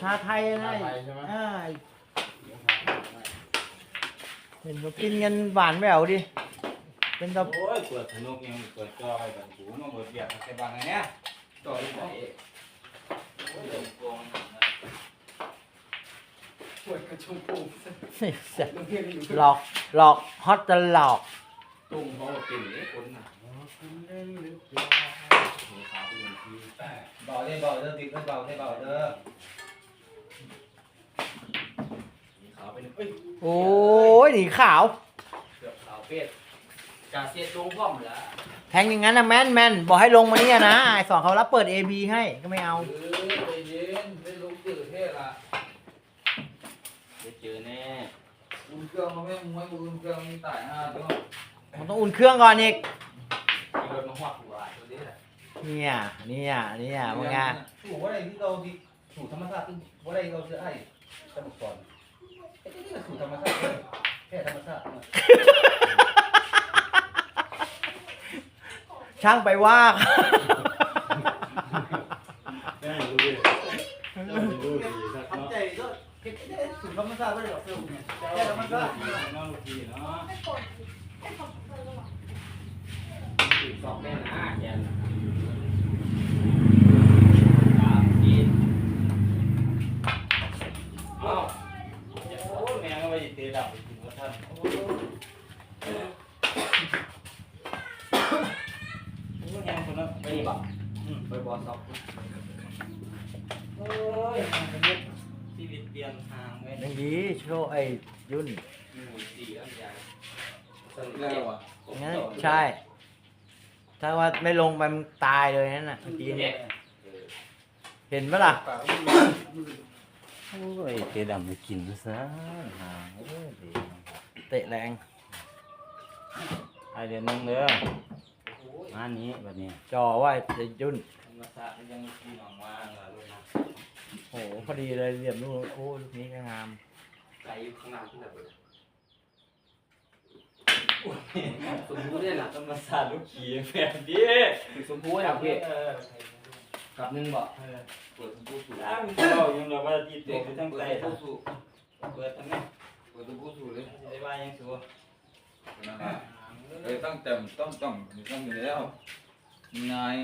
ชาไทยอะไรชาไทยใช่ไหม อ่าเห็นเขากินกันหวานแหววดิ เป็นตะโอ้ยเปิดสนุกยังเปิดจอให้บันหูมาเปิดเบียดใส่บังไงเนี่ยจอที่ไหนโอ้ยเดี๋ยวโกงนะปวดกระชงปูหลอกหลอกฮอตจะหลอกตุ้งเขาเป็นเล็กคนน่ะหัวขาวเป็นอย่างที่เบาได้เบาเด้อบิ๊กเบาได้เบาเด้อ มีขาวเป็นเอ้ย โอ้ยหนีขาว เกือบขาวเป็ดกาเซียตรงพร้อมแล้วแทงอย่างนั้นนะแมนแมนบอกให้ลงมาเนี่ยนะไอ้สองเขารับเปิด AB ให้ก็ไม่เอา เออใจเย็นไม่รู้ตื่นเทศละจะเจอแน่อุ่นเครื่องมาไม่มวยอุ่นเครื่องมีตายห้าตัวมันต้องอุ่นเครื่องก่อนอีกมีรถมาหวักหัวตัวนี้แหละเนี่ยเนี่ยเนี่ยมึงไงถูกว่าอะไรที่เราที่ถูกธรรมชาติตึ้งว่าอะไรเราจะให้สมุทรก่อน ไอ้ที่นี่ถูกธรรมชาติแค่ธรรมชาติช่างไปว่าได้รู้ดิได้รู้ดีสักเนาะใจก็แค่ถูกธรรมชาติไม่ได้หรอกเพื่อนเนี่ยแค่ธรรมชาติน้องลูกพี่เนาะสองแม่นะแกน ไปเตะดับกินกับท่านโอ้โหยังคนนั้นไปบ่ไปบอสอบโอ้ยชีวิตเปลี่ยนทางเลยอย่างนี้โชว์ไอ้ยุ่นหนึ่งสี่อันใหญ่แล้วอะงั้นใช่ ถ้าว่าไม่ลงไปมันตายเลยนั่นน่ะเมื่อกี้เนี่ยเห็นปะล่ะ โอ้ยเตะดำไปกินซะหาเอ้ยดีเตะแรงไอเดือนนึงเด้อมานี้แบบนี้จอว่าไอ้ยุ่นธรรมศาสตร์ยังมีหนองว่างล่ะลูกนะโอ้โหพอดีเลยเหลี่ยมลูกโอ้ลูกนี้ก็งามไก่อยู่ข้างล่างที่ไหนเบิดสมมุติเนี่ยนะธรรมศาสตร์ลูกขี่แบบนี้สมพูดอย่างพี่เออ กับหนึ่งบ่เออเปิดผู้สูอ้าวมึงเรายังเราว่าจีบตัวไปทั้งเปิใจดผู้สูเปิดทั้งนี้เปิดผู้สูเลยจะได้ว่ายังสัวนั่นแหละเอ้ยตั้งแต่ต้องต้องต้องอยู่แล้วนาย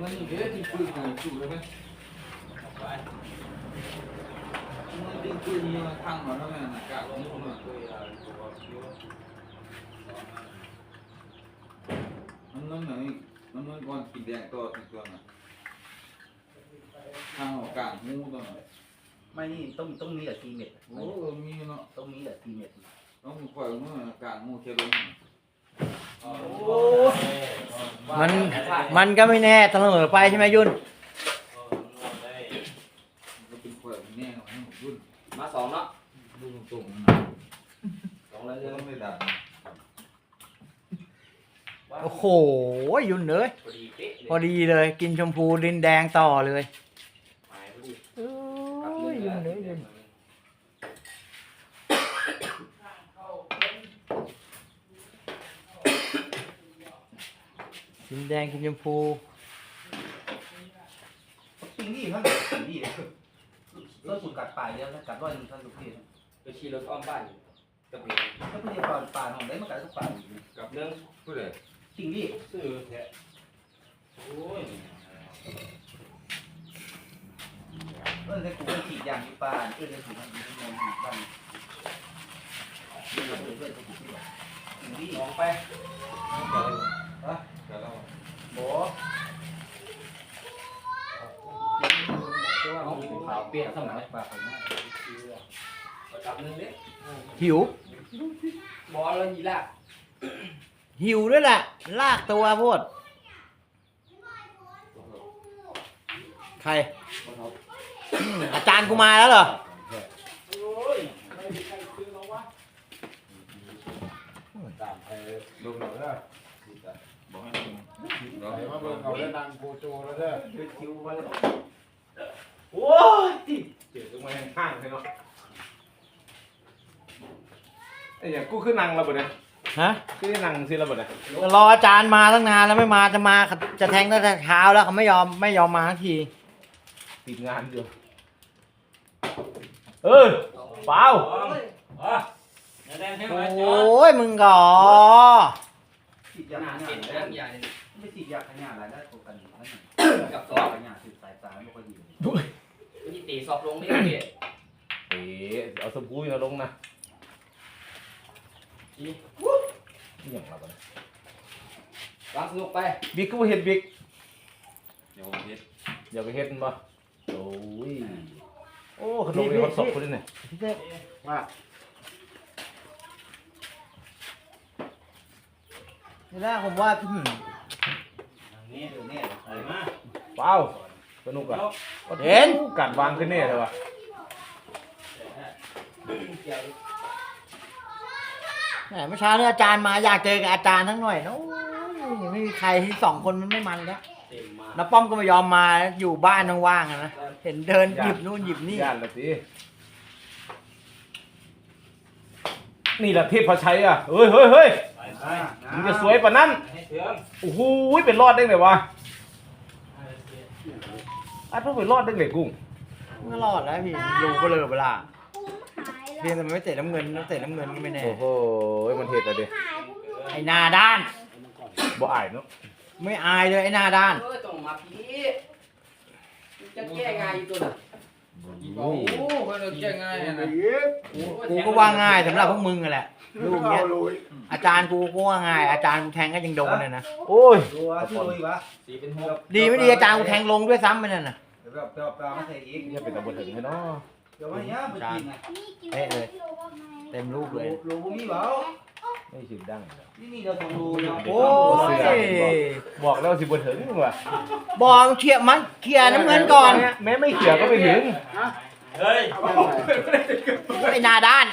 มันเยอะที่ปืนของสูเลยไหมมันดิ้นปืนมาทางหัวแล้วแม่น่ะกะลงมามัน นั่นไหนมันนั่นก่อนกินแดงตัวติดตัวน่ะทางหัวกลางหูตัวน่ะไม่นี่ต้องต้องมีแหละทีเม็ดโอ้มีเนาะต้องมีแหละทีเม็ดต้องคอยมือกลางหูเทลงมันมันก็ไม่แน่เสมอไปใช่ไหมยุ่นมันเป็นคอยแน่ให้ผมรุ่น มาสองเนาะ ดูตรงๆนะ สองเลย จะ เด้อ ต้องไม่ดัน โอ้โห ยุ่นเลยพอดีเป๊ะพอดีเลย กินชมพูดินแดงต่อเลยหมายพอดีโอ้ยยุ่นเลยยุ่นดินแดงกินชมพูสิ่งนี้มันสิ่งนี้เราถูกกัดป่าเยอะนะกัดร้อยหนึ่งท่านทุกที่ไปขี่รถอ้อมบ้านอยู่กับเมียถ้าเพื่อนป่าป่าของได้มากัดทุกป่ากับเรื่องผู้ใด สิ่งนี้ซื้อแท้โอ้ยเออให้กูไปขีดยางที่ป่าเออให้กูทำดีที่มองดีบ้างนี่เราเพื่อนกูที่ว่าสิ่งนี้ลองไปฮะแต่เราโบเอาขาวเปียกสมัยป่าของหน้าประกับนึงเด้หิวบอลแล้วยีลาก หิวด้วยแหละ ลากตัวโพดใครอืมอาจารย์กูมาแล้วเหรอโอ้ยไม่มีใครซื้อแล้ววะตามไปลงหน่อยนะบอกให้ลงเราเดี๋ยวมาเบิ่งเอาเล่นดังโกโจแล้วเด้อซื้อคิวมาเลยโอ้ยเจ็บตรงมาข้างๆเลยเนาะไอ้อย่างกูขึ้นนังแล้วบ่เนี่ย ฮฮะที่ได้นั่งสิระเบิดนะรออาจารย์มาตั้งนานแล้วไม่มาจะมาจะแทงตั้งแต่เช้าแล้วเขาไม่ยอมไม่ยอมมาทันทีติดงานอยู่เออเปล่าอ๋อเดี๋ยวแดงให้โอมาจอด้ยมึงก่อฉีดยาขยะเลยไม่ฉีดยาขยะอะไรได้โคกันนั่นกับซซออฟขยะสืบสายตาไม่ค่อยดีที่ตีซอฟลงนี่พี่เอ๋เอาสมพูอยู่ลงนะ นี่อย่างไรบ้างวางสนุกไป บิ๊กก็บ่เห็ดบิ๊กเดี๋ยวผมเฮ็ดอย่าไปเห็ดมันบ่โอ้ยโอ้ขนมนี่ฮอตสอบคนนี้เนี่ยพี่เต้ว่าทีแรกผมว่าอื้อหืออันนี้เดี๋ยวเนี่ยใส่มาเปล่าสนุกอะเห็นกัดวางขึ้นเนี่ยเลยวะ แหมเมื่อเช้าเนี่ยอาจารย์มาอยากเจอกับอาจารย์ทั้งหน่อยนะโอ้ยไม่มีใครที่สองคนมันไม่มันแล้วเต็มมาน้าป้อมก็ไม่ยอมมาอยู่บ้านว่างๆอะนะเห็นเดินหยิบนู่นหยิบนี่ ย่านละสินี่แหละเทพพระชัยอะเฮ้ยเฮ้ยเฮ้ยไปไปมึงจะสวยปะนั้นให้เถื่อนโอ้โหเป็นรอดได้ไงวะไอ้พวกเป็นรอดได้ไงกุ้งมันก็รอดแล้วพี่รูก็เลยเวลาปุ้มหาย เพียงแล้วแต่มันไม่เตะน้ำเงินถ้าเตะน้ำเงินก็ไม่แน่ โอ้โหมันเห็ดอะไรหายปุ้มไอ้หนาด้าน บ่อายเนาะไม่อายเลยไอ้หนาด้าน เออต้องมาพี่จะแก้ง่ายตัวน่ะโอ้โหมันแก้ง่ายนะกูก็ว่าง่ายสำหรับพวกมึงอะแหละลูกเนี้ยอาจารย์กูก็ว่าง่าย อาจารย์กูแทงก็ยังโดนเลยนะ โอ้ยดูว่าที่ลุยวะสีเป็นหกดีไม่ดีอาจารย์กูแทงลงด้วยซ้ำไปนั่นน่ะเดี๋ยวแบบเดี๋ยวเอามาใส่อีกนี่เป็นตะบนถึงให้เนาะ เดี๋ยววันนี้มากินนะนี่กินเอ๊ะเลยไม่รู้ว่าไงเต็มลูกเลยรูบุมีเปล่าไม่ชิมดังนี่นี่เราทำรูเนาะโอ้ยบอกแล้วสิบนถึงว่ะบอกเคลียร์มันเคลียร์น้ำเงินก่อน แม้ไม่เขียวก็ไม่ถึงเฮ้ยไอ้หนาด้าน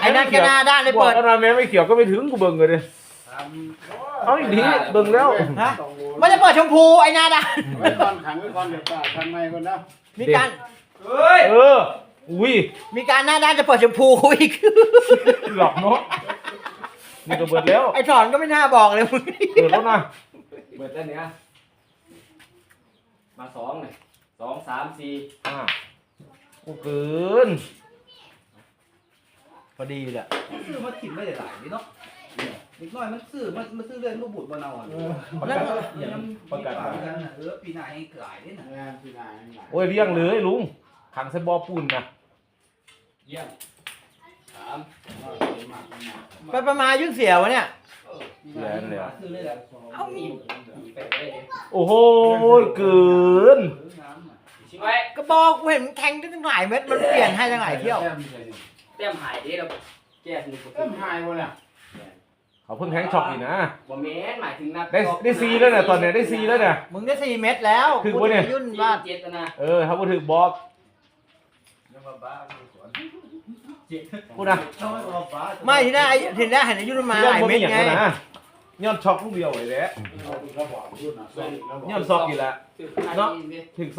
ไอ้นั่นก็หนาด้านเลยบอกเปิดแล้วนะแม้ไม่เขียวก็ไม่ถึงกูเบิ่งเลยดิทำเอาอีกทีเบิ่งแล้วฮะมันจะเปิดชมพูไอ้หนาด้านไว้ก่อนขังไว้ก่อนเดี๋ยวป้าทำไมก่อนนะมีการ เฮ้ยเออ อุ้ยมีการหน้าด้านจะเปิดชมพูอีก หลอกเนาะนี่ก็เบิดแล้วไอ้ถอนก็ไม่น่าบอกเลยมึงเบิดแล้วนะเบิดแล้วเนี่ยมาสองเลยสองสามสี่อ่าโอ้เกินพอดีแหละซื้อมาถิ่มไม่ได้หลายนี่เนาะเด็กน้อยมันซื้อมันมันซื้อเรื่อยลูกบุตรบนเอาอะประแล้วกาศยังประกาศมีกันนะเออปีหน้าให้หลายนี่นะโอ้ยเลี้ยงเลยลุง ขังใส่บ่อปูนนะเยี่ยมสามไปประมาณยุ่งเสียวะเนี่ย เสียเลยอะซื้อเลยแหละเอ้ามีหนีไปเลยโอ้โหเกินซื้อน้ำอะชิไว้ก็บอกกูเห็นมันแทงได้ตั้งหลายเม็ดมันเปลี่ยนให้ตั้งหลายเที่ยวแต้มหายดิเราแก้สนุกเริ่มหายหมดแล้วเขาเพิ่งแทงช็อกอีกนะ บ่แม่นหมายถึงนับได้ได้ซีแล้วเนี่ยตอนเนี้ยได้ซีแล้วเนี่ย มึงได้สี่เม็ดแล้วถึงกูวะเนี่ยจะยุ่นสี่บ้านเจ็ดนะเออเขาพูดถึงบอก พูดนะเอาไม่เอาบ้าไม่ทีแรกไอ้ทีแรกเห็นไอ้ยุ่นมาหลายเม็ดไงนะย้อนช็อกลูกเดียวเลยแหละย้อนซอกอีกแล้วถึงขนาดนี้ถึงซ